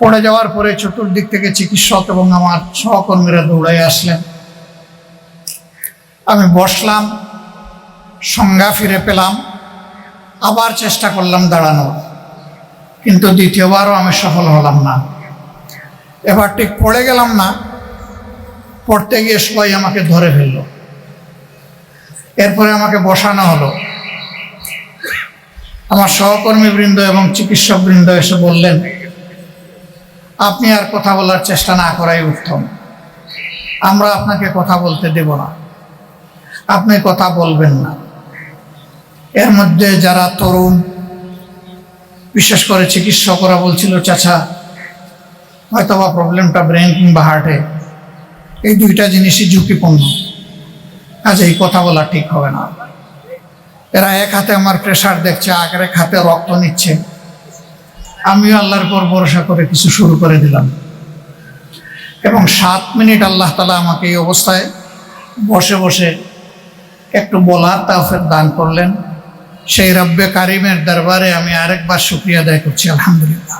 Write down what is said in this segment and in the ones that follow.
পড়ে যাওয়ার পরে চতুর্দিক থেকে চিকিৎসক এবং আমার সহকর্মীরা দৌড়াই আসলেন। আমি বসলাম, সংজ্ঞা ফিরে পেলাম, আবার চেষ্টা করলাম দাঁড়ানোর, কিন্তু দ্বিতীয়বারও আমি সফল হলাম না। এবার ঠিক পড়ে গেলাম না, পড়তে গিয়ে সবাই আমাকে ধরে ফেলল। এরপরে আমাকে বসানো হলো। আমার সহকর্মীবৃন্দ এবং চিকিৎসকবৃন্দ এসে বললেন আপনি আর কথা বলার চেষ্টা না করাই উত্তম। আমরা আপনাকে কথা বলতে দেব না। আপনি কথা বলবেন না। এর মধ্যে যারা তরুণ, বিশেষ করে চিকিৎসকরা বলছিল, চাচা, হয়তোবা প্রবলেমটা ব্রেন কিংবা হার্টে। এই দুইটা জিনিসই ঝুঁকিপূর্ণ। আজ এই কথা বলা ঠিক হবে না। এরা এক হাতে আমার প্রেশার দেখছে, আর এক হাতে রক্ত নিচ্ছে। আমিও আল্লাহর পর ভরসা করে কিছু শুরু করে দিলাম। এবং সাত মিনিট আল্লাহ তালা আমাকে এই অবস্থায় বসে বসে একটু বলার তাফের দান করলেন। সেই রব্বে কারিমের দরবারে আমি আরেকবার শুক্রিয়া আদায় করছি, আলহামদুলিল্লাহ।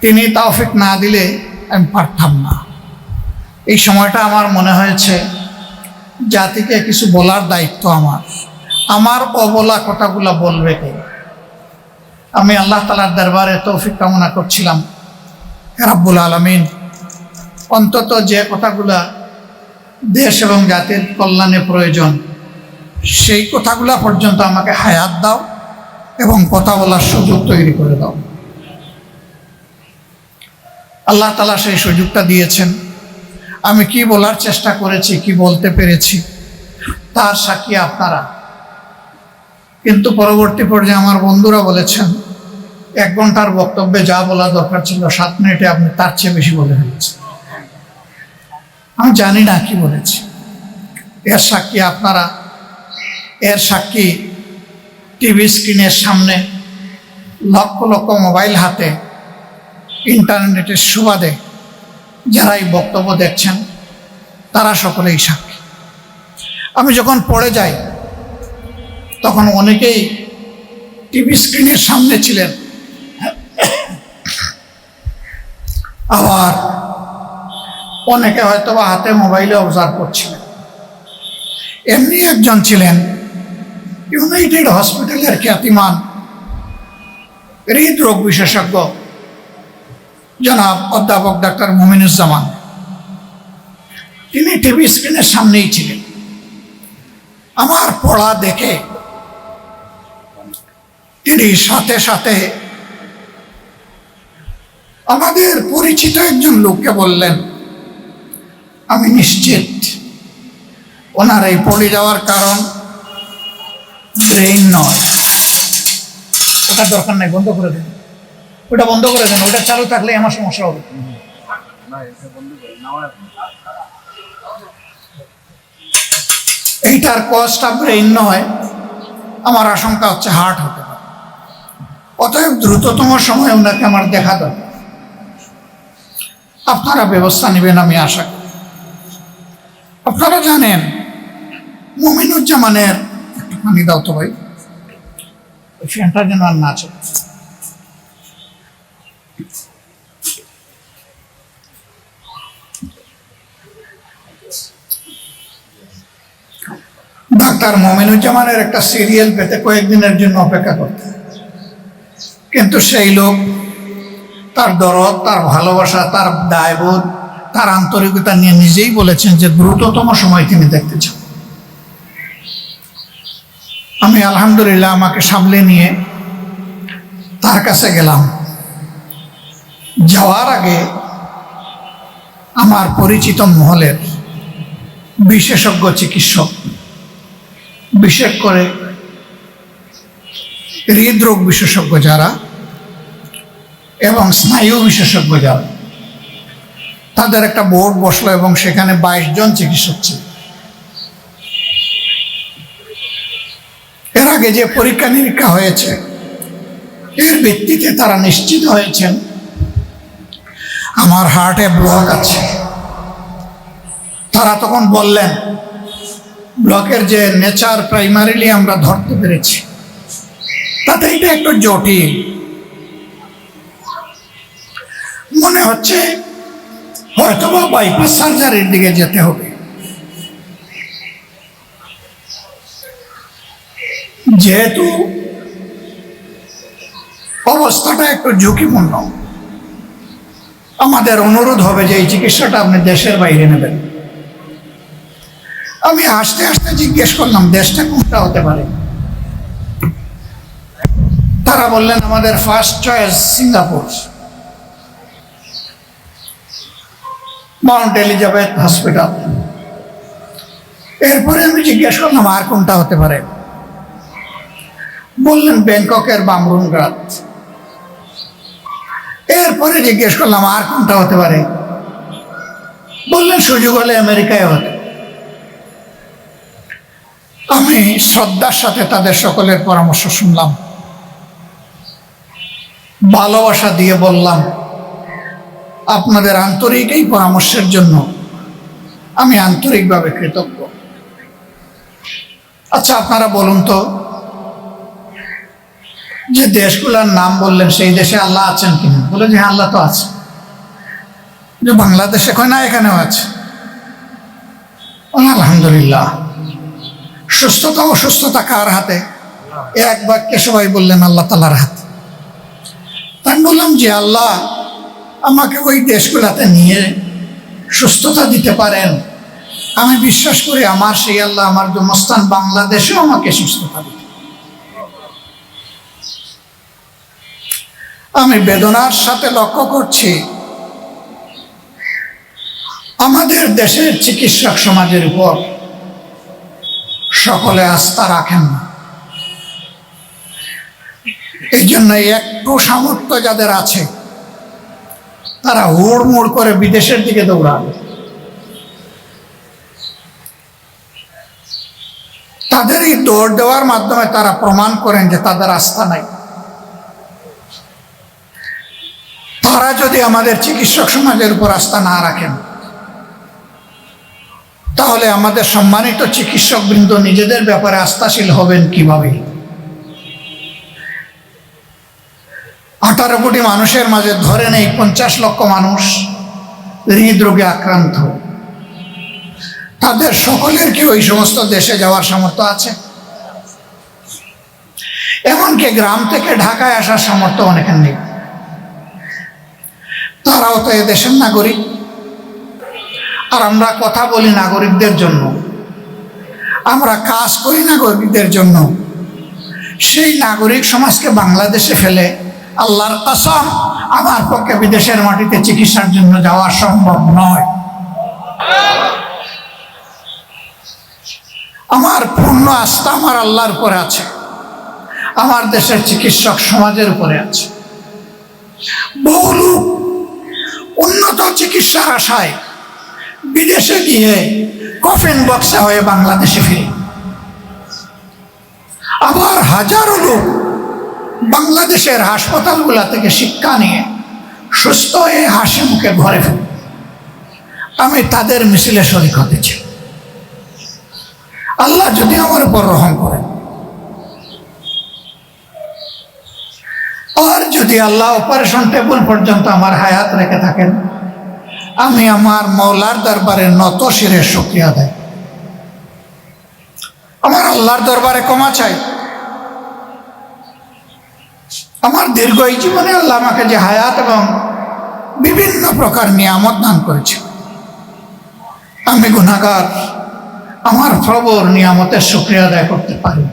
তিনি তাওফিক না দিলে আমি পারতাম না। এই সময়টা আমার মনে হয়েছে জাতিকে কিছু বলার দায়িত্ব আমার। আমার অবলা কথাগুলো বলবে কে? আমি আল্লাহ তালার দরবারে তৌফিক কামনা করছিলাম। রাব্বুল আলমিন, অন্তত যে কথাগুলা দেশ এবং জাতির কল্যাণে প্রয়োজন, সেই কথাগুলা পর্যন্ত আমাকে হায়াত দাও এবং কথা বলার সুযোগ তৈরি করে দাও। আল্লাহ তালা সেই সুযোগটা দিয়েছেন। আমি কি বলার চেষ্টা করেছি, কি বলতে পেরেছি, তার সাক্ষী আপনারা। কিন্তু পরবর্তী পর্যায়ে আমার বন্ধুরা বলেছেন এক ঘণ্টার বক্তব্যে যা বলা দরকার ছিল, সাত মিনিটে আপনি তার চেয়ে বেশি বলে ফেলেছেন। আমি জানি না কি বলেছি। এর সাক্ষী আপনারা, এর সাক্ষী টিভি স্ক্রিনের সামনে লক্ষ লক্ষ মোবাইল হাতে, ইন্টারনেটের সুবাদে যারা এই বক্তব্য দেখছেন, তারা সকলেই সাক্ষী। আমি যখন পড়ে যাই, তখন অনেকেই টিভি স্ক্রিনের সামনে ছিলেন। আবার অনেকে হয়তো বা হাতে মোবাইলে অবজার্ভ করছিলেন। এমনি একজন ছিলেন ইউনাইটেড হসপিটালের খ্যাতিমান হৃদরোগ বিশেষজ্ঞ, জনাব অধ্যাপক ডাক্তার মোমিনুজ্জামান। তিনি টিভি স্ক্রিনের সামনেই ছিলেন। আমার পড়া দেখে তিনি সাথে সাথে আমাদের পরিচিত একজন লোককে বললেন, আমি নিশ্চিত ওনার এই পড়ে যাওয়ার কারণ ব্রেইন নয়। ওটা দরকার নাই, বন্ধ করে দেন। ওটা বন্ধ করে দেন, ওটা চালু থাকলে আমার সমস্যা হবে। এইটার কজটা ব্রেইন নয়, আমার আশঙ্কা হচ্ছে হার্ট হতে পারে। অতএব দ্রুততম সময় ওনাকে আমার দেখা দরকার। আপনারা ব্যবস্থা নেবেন আমি আশা করি। আপনারা জানেন, মমিনুজ্জামানের একটু পানি দাও তো ভাই। ওই ফ্যানটা যেন আর না চলে। ডাক্তার মমিনুজ্জামানের একটা সিরিয়াল পেতে কয়েকদিনের জন্য অপেক্ষা করতে। কিন্তু সেই লোক তার দরদ, তার ভালোবাসা, তার দায়বোধ, তার আন্তরিকতা নিয়ে নিজেই বলেছেন যে দ্রুততম সময় তিনি দেখতে চান। আমি আলহামদুলিল্লাহ আমাকে সামলে নিয়ে তার কাছে গেলাম। যাওয়ার আগে আমার পরিচিত মহলের বিশেষজ্ঞ চিকিৎসক, বিশেষ করে হৃদরোগ বিশেষজ্ঞ যারা এবং স্নায়ু বিশেষজ্ঞ যারা, তাদের একটা বোর্ড বসল এবং সেখানে বাইশ জন চিকিৎসক ছিল। এর আগে যে পরীক্ষা নিরীক্ষা হয়েছে, এর ভিত্তিতে তারা নিশ্চিত হয়েছেন, আমার হার্টে ব্লক আছে। তারা তখন বললেন, ব্লকের যে নেচার প্রাইমারিলি আমরা ধরতে পেরেছি, তাতে এটা একটু জটিল। মনে হচ্ছে হয়তো বা বাইপাস সার্জারির দিকে যেতে হবে। যেহেতু অবস্থাটা একটু ঝুঁকিপূর্ণ, আমাদের অনুরোধ হবে যে এই চিকিৎসাটা আপনি দেশের বাইরে নেবেন। আমি আস্তে আস্তে জিজ্ঞেস করলাম, দেশটা কোনটা হতে পারে? তারা বললেন, আমাদের first choice Singapore Mount Elizabeth hospital. এরপরে আমি জিজ্ঞেস করলাম, আর কোনটা হতে পারে? বললেন, ব্যাংককের বামরুনগ্রাদ এরপরে জিজ্ঞেস করলাম, আর কোনটা হতে পারে? বললেন, সুযোগ হলে আমেরিকায় হতে। আমি শ্রদ্ধার সাথে তাদের সকলের পরামর্শ শুনলাম। ভালোবাসা দিয়ে বললাম আপনাদের আন্তরিক এই পরামর্শের জন্য আমি আন্তরিকভাবে কৃতজ্ঞ। আচ্ছা আপনারা বলুন তো যে দেশগুলোর নাম বললেন সেই দেশে আল্লাহ আছেন কিনা? বলে যে হ্যাঁ, আল্লাহ তো আছে। যে বাংলাদেশে কয় না এখানেও আছে। আলহামদুলিল্লাহ। সুস্থতা অসুস্থতা কার হাতে? এক বাক্যে সবাই বললেন আল্লাহ তালার হাতে। তা আমি বললাম যে আল্লাহ আমাকে ওই দেশগুলাতে নিয়ে সুস্থতা দিতে পারেন। আমি বিশ্বাস করি আমার সেই আল্লাহ আমার জন্মস্থান বাংলাদেশেও আমাকে সুস্থতা দিতে আমি বেদনার সাথে লক্ষ্য করছি, আমাদের দেশের চিকিৎসক সমাজের উপর সকলে আস্থা রাখেন না। এই জন্য একটু সামর্থ্য যাদের আছে তারা হুড়মুড় করে বিদেশের দিকে দৌড়াবে। তাদের এই দৌড় দেওয়ার মাধ্যমে তারা প্রমাণ করেন যে তাদের আস্থা নাই। তারা যদি আমাদের চিকিৎসক সমাজের উপর আস্থা না রাখেন, তাহলে আমাদের সম্মানিত চিকিৎসক বৃন্দ নিজেদের ব্যাপারে আস্থাশীল হবেন কীভাবে? আঠারো কোটি মানুষের মাঝে ধরে নেই পঞ্চাশ লক্ষ মানুষ হৃদরোগে আক্রান্ত। তাদের সকলের কি ওই সমস্ত দেশে যাওয়ার সামর্থ্য আছে? এমনকি গ্রাম থেকে ঢাকায় আসার সামর্থ্য অনেকের নেই। তারাও তো এ দেশের নাগরিক। আর আমরা কথা বলি নাগরিকদের জন্য। আমরা কাজ করি নাগরিকদের জন্য। সেই নাগরিক সমাজকে বাংলাদেশে ফেলে আল্লাহর কসম, আমার পক্ষে বিদেশের মাটিতে চিকিৎসার জন্য যাওয়া সম্ভব নয়। আমার পূর্ণ আস্থা আমার আল্লাহর উপরে আছে। আমার দেশের চিকিৎসক সমাজের উপরে আছে। বহু লোক উন্নত চিকিৎসার আশায় বিদেশে গিয়ে কফিন বক্সা হয়ে বাংলাদেশে ফিরে। আবার হাজারো লোক বাংলাদেশের হাসপাতালগুলা থেকে শিক্ষা নিয়ে সুস্থ হয়ে হাসি মুখে ঘরে ফিরে। আমি তাদের মিছিলে শরিক হতে চাই। আল্লাহ যদি আমার উপর রহম করেন, আর যদি আল্লাহ অপারেশন টেবল পর্যন্ত আমার হায়াত রেখে থাকেন, আমি আমার মৌলার দরবারে নত শিরে শুক্রিয়া দেয় আমার আল্লাহর দরবারে ক্ষমা চাই। আমার দীর্ঘ এই জীবনে আল্লাহ আমাকে যে হায়াত এবং বিভিন্ন প্রকার নিয়ামত দান করেছে। আমি গুণাগার আমার প্রভুর নিয়ামতের শুক্রিয়া আদায় করতে পারি।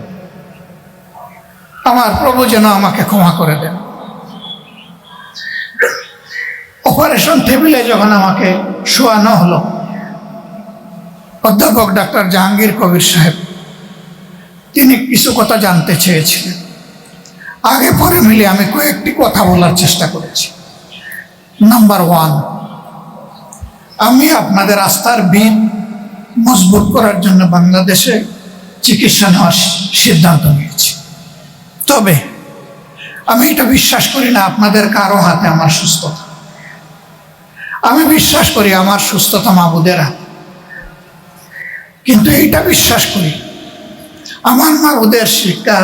আমার প্রভু যেন আমাকে ক্ষমা করে দেন। অপারেশন টেবিলে যখন আমাকে শোয়ানো হলো, অধ্যাপক ডাক্তার জাহাঙ্গীর কবির সাহেব, তিনি কিছু কথা জানতে চেয়েছিলেন। আগে পরে মিলে আমি কয়েকটি কথা বলার চেষ্টা করেছি। নাম্বার ওয়ান আমি আপনাদের আস্থার ভিত মজবুত করার জন্য বাংলাদেশে চিকিৎসা নেওয়ার সিদ্ধান্ত নিয়েছি। তবে আমি এটা বিশ্বাস করি না আপনাদের কারও হাতে আমার সুস্থতা। আমি বিশ্বাস করি আমার সুস্থতা মাবুদের। হাতে কিন্তু এইটা বিশ্বাস করি, আমার মাবুদের শিক্ষা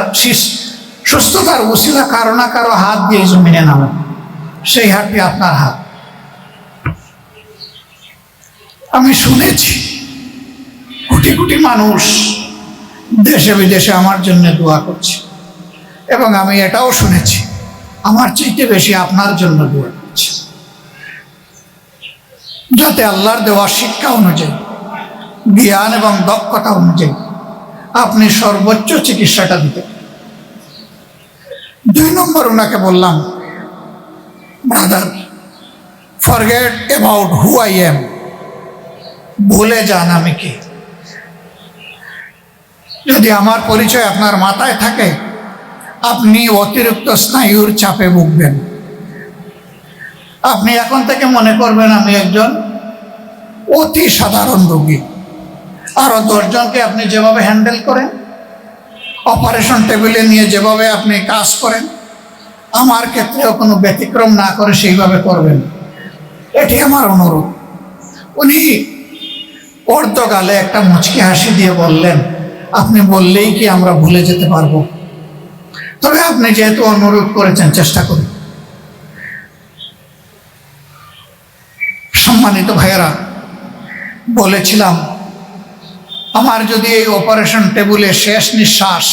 সুস্থতার উশিলা কারও না কারও হাত দিয়ে জমিনে নামে। সেই হাতটি আপনার হাত। আমি শুনেছি, কোটি কোটি মানুষ দেশে বিদেশে আমার জন্য দোয়া করছে। এবং আমি এটাও শুনেছি, আমার চাইতে বেশি আপনার জন্য দোয়া করছে। যাতে আল্লাহর দেওয়া শিক্ষা অনুযায়ী, জ্ঞান এবং দক্ষতা অনুযায়ী আপনি সর্বোচ্চ চিকিৎসাটা দিতে পারেন। দুই নম্বর ওনাকে বললাম brother forget about who I am ভুলে যান আমি কি? যদি আমার পরিচয় আপনার মাথায় থাকে, আপনি অতিরিক্ত স্নায়ুর চাপে ভুগবেন। আপনি এখন থেকে মনে করবেন আমি একজন অতি সাধারণ রোগী। আরও দশজনকে আপনি যেভাবে হ্যান্ডেল করেন অপারেশন টেবিলে নিয়ে যেভাবে আপনি কাজ করেন, আমার ক্ষেত্রেও কোনো ব্যতিক্রম না করে সেইভাবে করবেন। এটি আমার অনুরোধ। উনি অর্ধকালে একটা মুচকি হাসি দিয়ে বললেন, আপনি বললেই কি আমরা ভুলে যেতে পারব? তবে আপনি যেহেতু অনুরোধ করেছেন, চেষ্টা করুন। সম্মানিত ভাইয়েরা, বলেছিলাম আমার যদি এই অপারেশন টেবিলে শেষ নিঃশ্বাস,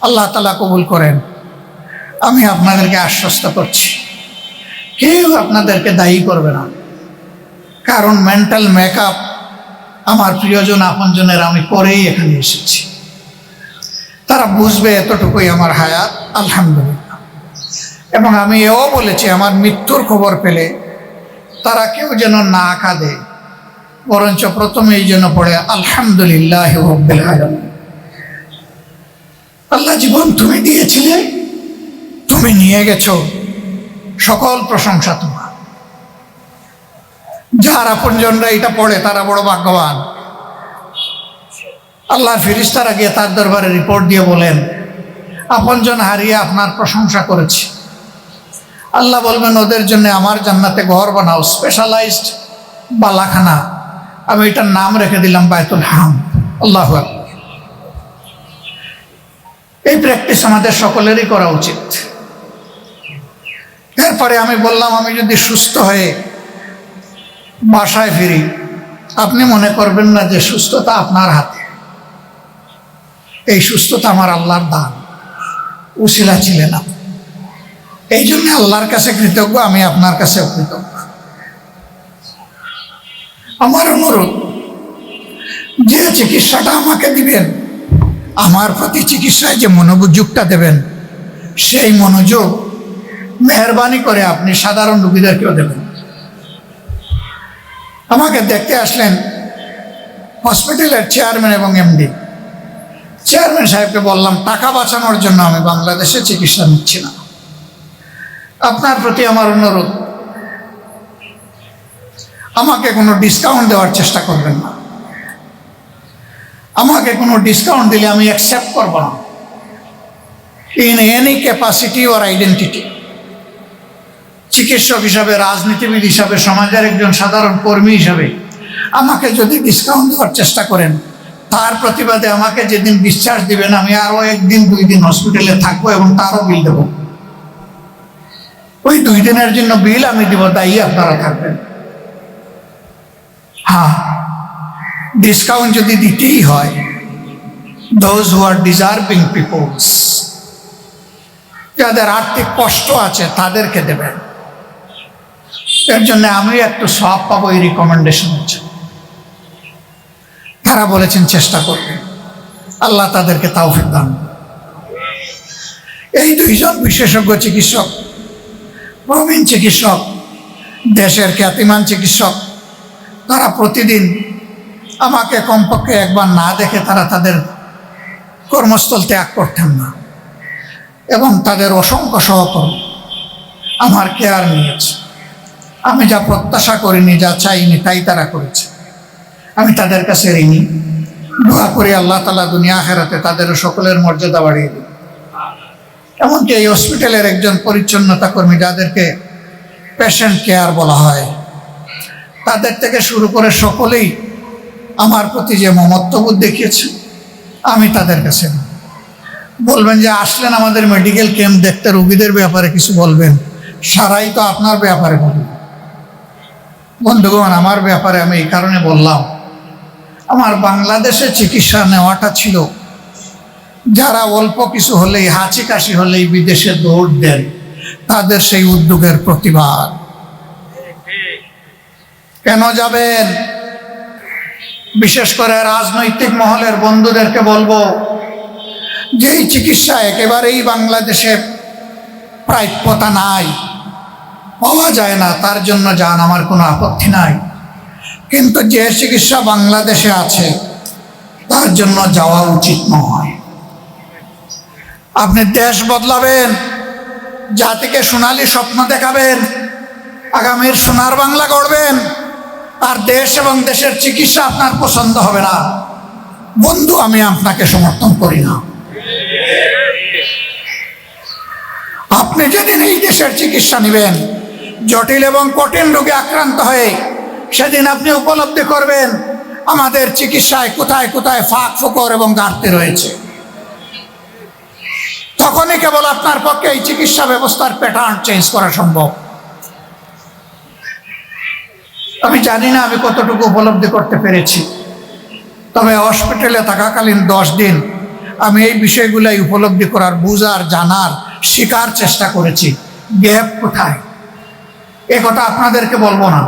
আল্লাহ তালা কবুল করেন, আমি আপনাদেরকে আশ্বস্ত করছি। কেউ আপনাদেরকে দায়ী করবে না। কারণ মেন্টাল মেকআপ আমার প্রিয়জন, আপনজনের আমি করেই এখানে এসেছি। তারা বুঝবে এতটুকুই আমার হায়াত, আলহামদুলিল্লাহ। এবং আমি এও বলেছি, আমার মৃত্যুর খবর পেলে তারা কেউ যেন না কাঁদে। বরঞ্চ প্রথমে এই জন্য পড়ে, আলহামদুলিল্লাহ। আল্লাহ জীবন তুমি দিয়েছিলে, তুমি নিয়ে গেছো, সকল প্রশংসা তোমার। যার আপনজনরা এটা পড়ে, তারা বড় ভাগ্যবান। আল্লাহর ফিরিস্তারা গিয়ে তার দরবারে রিপোর্ট দিয়ে বলেন, আপনজন হারিয়ে আপনার প্রশংসা করেছে। আল্লাহ বলবেন, ওদের জন্য আমার জান্নাতে ঘর বানাও স্পেশালাইজড বালাখানা। আমি এটার নাম রেখে দিলাম বায়তুল হাম আল্লাহ এই প্র্যাকটিস আমাদের সকলেরই করা উচিত। এরপরে আমি বললাম, আমি যদি সুস্থ হয়ে বাসায় ফিরি, আপনি মনে করবেন না যে সুস্থতা আপনার হাতে। এই সুস্থতা আমার আল্লাহর দান। উশিলা ছিলেন আপনি। এই জন্য আল্লাহর কাছে কৃতজ্ঞ, আমি আপনার কাছে কৃতজ্ঞ। আমার অনুরোধ, যে চিকিৎসাটা আমাকে দিবেন, আমার প্রতি চিকিৎসায় যে মনোযোগটা দেবেন, সেই মনোযোগ মেহরবানি করে আপনি সাধারণ রোগীদেরকেও দেবেন। আমাকে দেখতে আসলেন হসপিটালের চেয়ারম্যান এবং এমডি। চেয়ারম্যান সাহেবকে বললাম, টাকা বাঁচানোর জন্য আমি বাংলাদেশে চিকিৎসা নিচ্ছি না। আপনার প্রতি আমার অনুরোধ আমাকে কোনো ডিসকাউন্ট দেওয়ার চেষ্টা করবেন না। আমাকে কোনো ডিসকাউন্ট দিলে আমি অ্যাকসেপ্ট করব না। ইন এনি ক্যাপাসিটি ওর আইডেন্টিটি চিকিৎসক হিসাবে, রাজনীতিবিদ হিসাবে, সমাজের একজন সাধারণ কর্মী হিসাবে আমাকে যদি ডিসকাউন্ট দেওয়ার চেষ্টা করেন, তার প্রতিবাদে আমাকে যেদিন বিশ্বাস দিবেন, আমি আরও একদিন, দুই দিন হসপিটালে থাকব এবং তারও বিল দেবো। ওই দুই দিনের জন্য বিল আমি দিব, দায়ী আপনারা থাকবেন। হ্যাঁ ডিসকাউন্ট যদি দিতেই হয় those who are deserving peoples যাদের আর্থিক কষ্ট আছে, তাদেরকে দেবেন এর জন্য আমি একটু সব পাবো এই রিকমেন্ডেশন হচ্ছে তারা বলেছেন, চেষ্টা করবেন আল্লাহ তাদেরকে তাও দান এই দুইজন বিশেষজ্ঞ চিকিৎসক, প্রবীণ চিকিৎসক, দেশের খ্যাতিমান চিকিৎসক তারা প্রতিদিন আমাকে কমপক্ষে একবার না দেখে তারা তাদের কর্মস্থল ত্যাগ করতেন না এবং তাদের অসংখ্য সহকর্মী আমার কেয়ার নিয়েছে। আমি যা প্রত্যাশা করিনি, যা চাইনি, তাই তারা করেছে। আমি তাদের কাছে ঋণী। দোয়া করি আল্লাহ তালা দুনিয়া হেরাতে তাদের সকলের মর্যাদা বাড়িয়ে দিন এমনকি এই হসপিটালের একজন পরিচ্ছন্নতা কর্মী যাদেরকে পেশেন্ট কেয়ার বলা হয় তাদের থেকে শুরু করে সকলেই আমার প্রতি যে মমত্ববোধ দেখিয়েছে, আমি তাদের কাছে বলবেন যে, আসলেন আমাদের মেডিকেল ক্যাম্প দেখতে রুগীদের ব্যাপারে কিছু বলবেন? সারাই তো আপনার ব্যাপারে বলবেন বন্ধুগণ, আমার ব্যাপারে আমি এই কারণে বললাম, আমার বাংলাদেশে চিকিৎসা নেওয়াটা ছিল, যারা অল্প কিছু হলেই, হাঁচি কাশি হলেই বিদেশে দৌড় দেন, তাদের সেই উদ্যোগের প্রতিবাদ। কেন যাবেন? বিশেষ করে রাজনৈতিক মহলের বন্ধুদেরকে বলব যে এই চিকিৎসা একেবারেই বাংলাদেশে প্রাপ্যতা নাই, পাওয়া যায় না, তার জন্য যান, আমার কোনো আপত্তি নাই। কিন্তু যে চিকিৎসা বাংলাদেশে আছে, তার জন্য যাওয়া উচিত নয়। আপনি দেশ বদলাবেন, জাতিকে সোনালি স্বপ্ন দেখাবেন, আগামীর সোনার বাংলা গড়বেন। আর দেশ এবং দেশের চিকিৎসা আপনার পছন্দ হবে না। বন্ধু, আমি আপনাকে সমর্থন করি না। আপনি যেদিন এই দেশের চিকিৎসা নেবেন, জটিল এবং কঠিন রোগে আক্রান্ত হয়ে সেদিন আপনি উপলব্ধি করবেন, আমাদের চিকিৎসায় কোথায় কোথায় ফাঁক ফোকর এবং ঘাটতি রয়েছে। তখনই কেবল আপনার পক্ষে এই চিকিৎসা ব্যবস্থার প্যাটার্ন চেঞ্জ করা সম্ভব। আমি জানি না আমি কতটুকু উপলব্ধি করতে পেরেছি। তবে হসপিটালে থাকাকালীন দশ দিন আমি এই বিষয়গুলাই উপলব্ধি করার, বুঝার, জানার, শেখার চেষ্টা করেছি। গ্যাপ কোথায়? এ কথা আপনাদেরকে বলব না।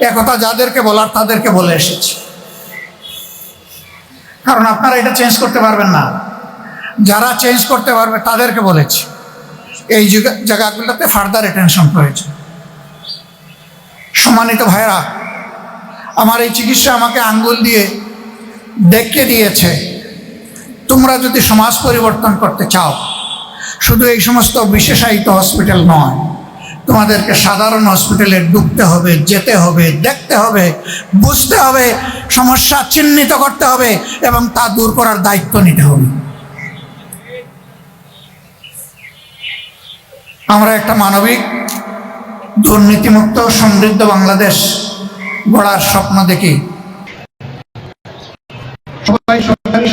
এ কথা যাদেরকে বলার তাদেরকে বলে এসেছি। কারণ আপনারা এটা চেঞ্জ করতে পারবেন না। যারা চেঞ্জ করতে পারবে তাদেরকে বলেছি। এই জায়গাগুলোতে ফার্দার অ্যাটেনশন প্রয়োজন। সম্মানিত ভাইরা আমার এই চিকিৎসা আমাকে আঙ্গুল দিয়ে দেখিয়ে দিয়েছে। তোমরা যদি সমাজ পরিবর্তন করতে চাও, শুধু এই সমস্ত বিশেষায়িত হসপিটাল নয়, তোমাদেরকে সাধারণ হসপিটালে ঢুকতে হবে, যেতে হবে, দেখতে হবে, বুঝতে হবে, সমস্যা চিহ্নিত করতে হবে এবং তা দূর করার দায়িত্ব নিতে হবে। আমরা একটা মানবিক দুর্নীতিমুক্ত সমৃদ্ধ বাংলাদেশ গড়ার স্বপ্ন দেখি। সবাই সরকারি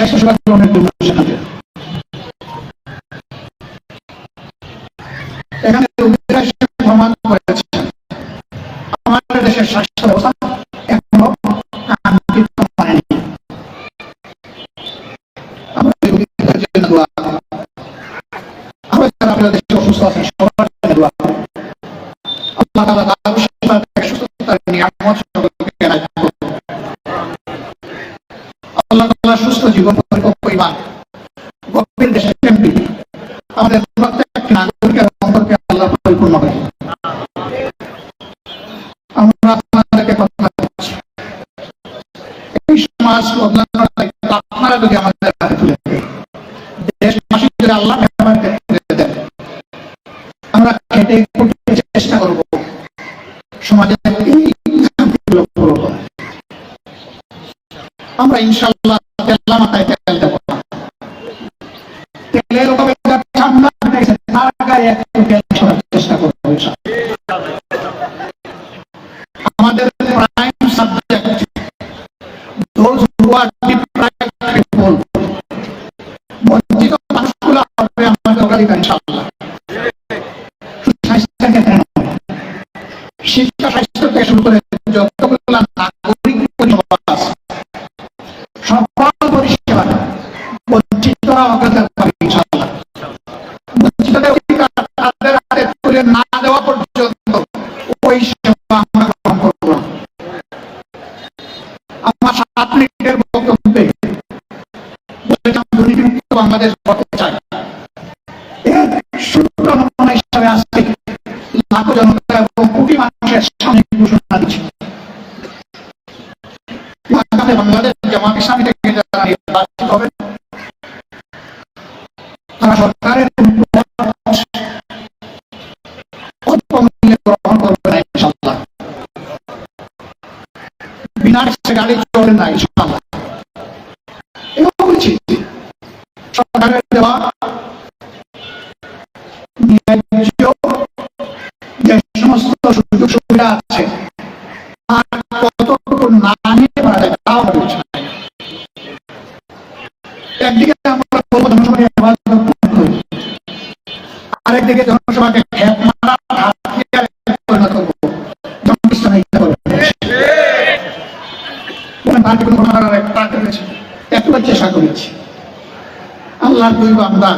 আমাদের দেশের স্বাস্থ্য অসুস্থ আছেন জীবন গভীর দেশের এমপি আমাদের নাগরিকের আল্লাহ পরিপূর্ণ করে আমরা আপনাদেরকে কথা এই সমাজ আপনারা যদি আমাদের হাতে তুলে দেশবাসী যদি আল্লাহ আমরা খেটে চেষ্টা করব। সমাজের আমরা ইনশাল্লাহ তেল্লা মাথায় তেল দেবো তেলের অভাবে ঠান্ডা তার গায়ে একটু তেল ছড়ার চেষ্টা। আমাদের prime subject who are deprived people, বঞ্চিত মানুষগুলো হবে আমাদের নয়, শিক্ষা ওই সেবা আমরা গ্রহণ করব আমার সাত মিনিটের বক্তব্যে বলেছিলাম, দুর্নীতিমুক্ত বাংলাদেশ করতে চাই। এর সূত্র নমুনা হিসাবে আসছে লাখো জনতা এবং কোটি মানুষের সামনে ঘোষণা দিচ্ছে। বাংলাদেশ জামাত ইসলামী থেকে যারা নির্বাচিত হবে, তারা সরকারের গাড়ি চলবে না ইনশাল্লাহ এবং বলছি সরকারের দেওয়া যে সমস্ত সুযোগ সুবিধা আছে, আর কতটুকু না নিতে পারা যায়, তাও আমি একদিকে জনসভাকে আরেকদিকে জনসভাকে চেষ্টা করেছি আল্লাহ দুই বান্দা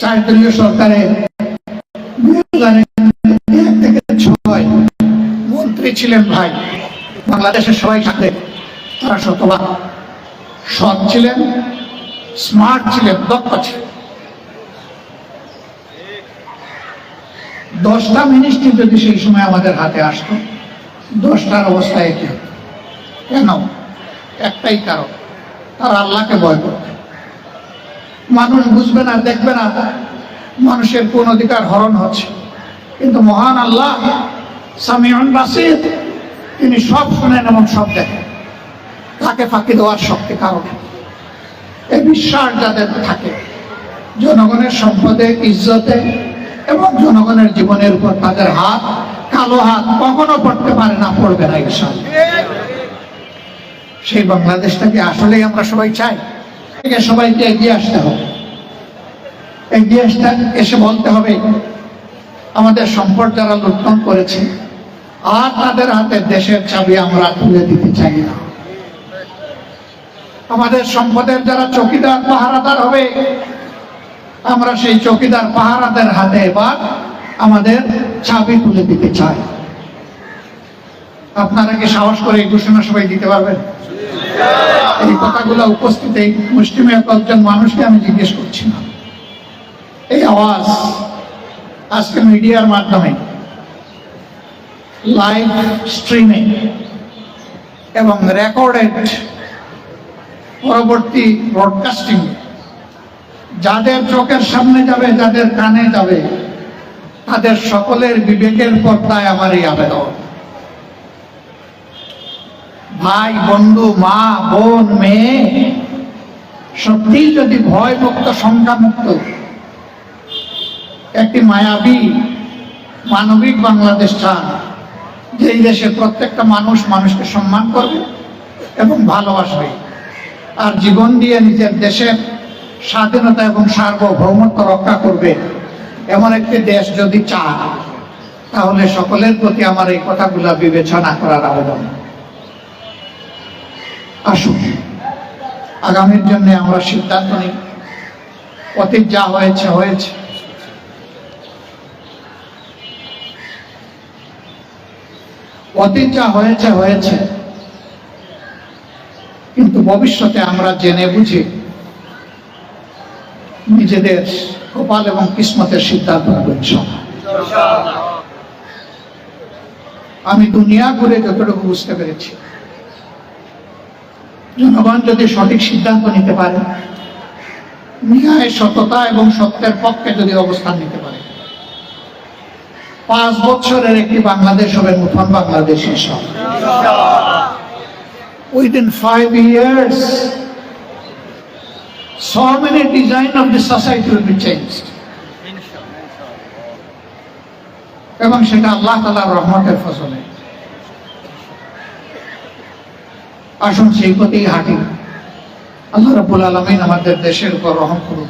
চার দলীয় সরকারে ছিলেন ভাই। বাংলাদেশের সবাই সাথে তারা সৎ ছিলেন, স্মার্ট ছিলেন, দক্ষ ছিলেন। দশটা মিনিস্ট্রি যদি সেই সময় আমাদের হাতে আসতো, দশটার অবস্থা একই হতো। কেন? একটাই কারণ, তারা আল্লাহকে ভয় করত মানুষ বুঝবে না, দেখবে না মানুষের কোন অধিকার হরণ হচ্ছে। কিন্তু মহান আল্লাহ, সামিউন বাসির তিনি সব শুনেন এবং সব দেখেন। তাকে ফাঁকি দেওয়ার শক্তি কারণ এই বিশ্বাস যাদের থাকে, জনগণের সম্পদে, ইজ্জতে এবং জনগণের জীবনের উপর তাদের হাত, কালো হাত কখনো পড়তে পারে না, পড়বে না ইনশাল সেই বাংলাদেশটাকে আসলেই আমরা সবাই চাই। সবাইকে এগিয়ে আসতে হবে। এগিয়ে আসতে এসে বলতে হবে, আমাদের সম্পদ যারা লুণ্ঠন করেছে, আর তাদের হাতে দেশের চাবি আমরা তুলে দিতে চাই না। আমাদের সম্পদের যারা চকিদার পাহারাদার হবে, আমরা সেই চকিদার পাহারাদের হাতে এবার আমাদের চাবি তুলে দিতে চাই। আপনারা কি সাহস করে এই ঘোষণা সবাই দিতে পারবেন? এই কথাগুলো উপস্থিত এই মুসলিমের কয়েকজন মানুষকে আমি জিজ্ঞেস করছি না এই আওয়াজ আজকে মিডিয়ার মাধ্যমে, লাইভ স্ট্রিমে এবং রেকর্ডেড পরবর্তী ব্রডকাস্টিং যাদের চোখের সামনে যাবে, যাদের কানে যাবে, তাদের সকলের বিবেকের পর্দায় আমার এই আবেদন। ভাই, বন্ধু, মা, বোন, মেয়ে সত্যি যদি ভয় মুক্ত সংখ্যা মুক্ত একটি মায়াবী, মানবিক বাংলাদেশ চান, যেই দেশে প্রত্যেকটা মানুষ মানুষকে সম্মান করবে এবং ভালোবাসবে, আর জীবন দিয়ে নিজের দেশের স্বাধীনতা এবং সার্বভৌমত্ব রক্ষা করবে, এমন একটি দেশ যদি চান তাহলে সকলের প্রতি আমার এই কথাগুলা বিবেচনা করার আবেদন। আসুন। আগামীর জন্য আমরা সিদ্ধান্ত নিই। অতীত যা হয়েছে হয়েছে। অতীত যা হয়েছে হয়েছে। কিন্তু ভবিষ্যতে আমরা জেনে বুঝে নিজেদের কপাল এবং কিসমতের সিদ্ধান্ত। আমি দুনিয়া ঘুরে যতটুকু বুঝতে পেরেছি জনগণ যদি সঠিক সিদ্ধান্ত নিতে পারে ন্যায় সততা এবং সত্যের পক্ষে যদি অবস্থান নিতে পারে পাঁচ বছরের একটি বাংলাদেশ হবে নতুন বাংলাদেশ ইনশাআল্লাহ within five years, so many design of the society will be changed. এবং সেটা আল্লাহ তালার রহমতের ফসলে আসুন সেই পথেই হাঁটি। আল্লাহ রবুল আলমিন আমাদের দেশের উপর রহম করুন।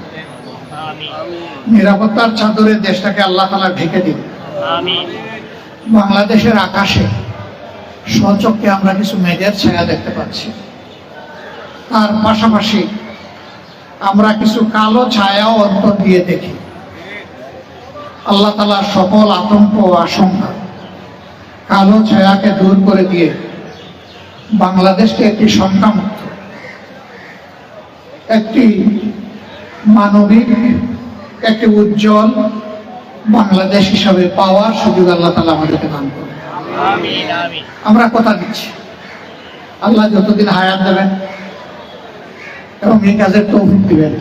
নিরাপত্তার চাদরে দেশটাকে আল্লাহ তালা ঢেকে দিন। বাংলাদেশের আকাশে স্বচক্ষে আমরা কিছু মেঘের ছায়া দেখতে পাচ্ছি। তার পাশাপাশি আমরা কিছু কালো ছায়াও অন্তর দিয়ে দেখি। আল্লাহ তালা সকল আতঙ্ক ও আশঙ্কা কালো ছায়াকে দূর করে দিয়ে বাংলাদেশকে একটি সংখ্যামুক্ত একটি মানবিক একটি উজ্জ্বল বাংলাদেশ হিসাবে পাওয়ার সুযোগ আল্লাহ তালা আমাদেরকে দান আমরা কথা দিচ্ছি। আল্লাহ যতদিন হায়াত দেবেন এবং এই কাজের তৌফিক দিবেন।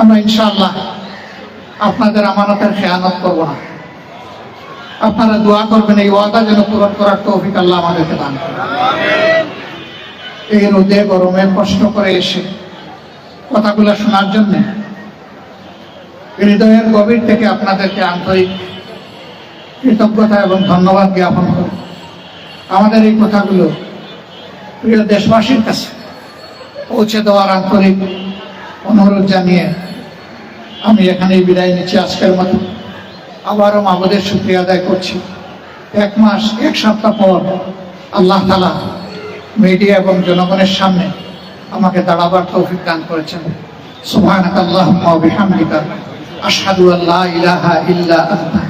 আমরা ইনশাআল্লাহ আপনাদের আমানতের খেয়ানত করব না। আপনারা দোয়া করবেন এই ওয়াদা যেন পূরণ করার তৌফিক আল্লাহ আমাদেরকে দান করেন। এই রোদে গরমে কষ্ট করে এসে কথাগুলো শোনার জন্য হৃদয়ের গভীর থেকে আপনাদেরকে আন্তরিক কৃতজ্ঞতা এবং ধন্যবাদ জ্ঞাপন করি আমাদের এই কথাগুলো প্রিয় দেশবাসীর কাছে পৌঁছে দেওয়ার আন্তরিক অনুরোধ জানিয়ে আমি এখানেই বিদায় নিচ্ছি আজকের মতো। আবারও মাবুদের শুক্রিয়া আদায় করছি। এক মাস, এক সপ্তাহ পর আল্লাহ তালা মিডিয়া এবং জনগণের সামনে আমাকে দাঁড়াবার তৌফিক দান করেছেন। সুবহানাক আল্লাহুম্মা ওয়া বিহামদিকা, আশহাদু আল ইলাহা ইল্লা আনতা,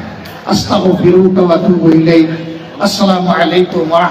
আস্তাগফিরুকা ওয়া আতুবু ইলাইক। আসসালামু আলাইকুম ওয়া